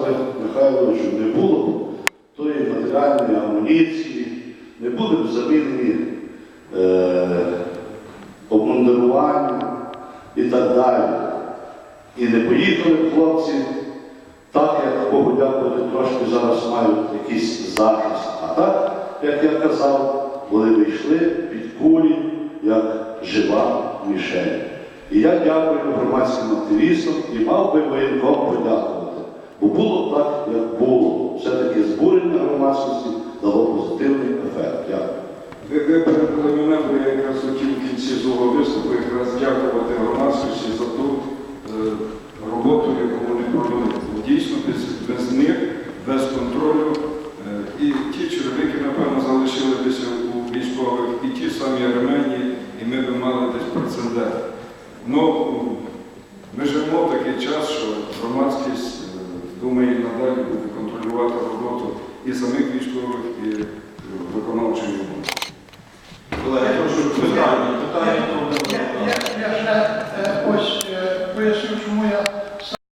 би Михайловичу не було тої матеріальної амуніції, не були б е, обмундирування і так далі. І не поїхали хлопці, так як Богу дякувати, трошки зараз мають якийсь захист. А так, як я казав, вони вийшли під кулі, як жива мішень. І я дякую громадським активістам і мав би воєнком подякувати. Бо було так, як було. Все-таки збурення громадськості дало позитивний ефект. Дякую. Ви, передали мене, бо я якраз хотів в кінці свого виступу якраз дякувати громадськості за ту е, роботу, яку вони провели. Дійсно, без, без них, без контролю. Е, і ті чоловіки, напевно, залишилися у військових, і ті самі ремені, і ми б мали десь прецедент. Ну, ми живемо в такий час, що громадськість думає надалі буде контролювати роботу і самих військових, і е, виконавчих роботи. Колеги, прошу питання. Питання. Я ще ось е, поясню, чому я.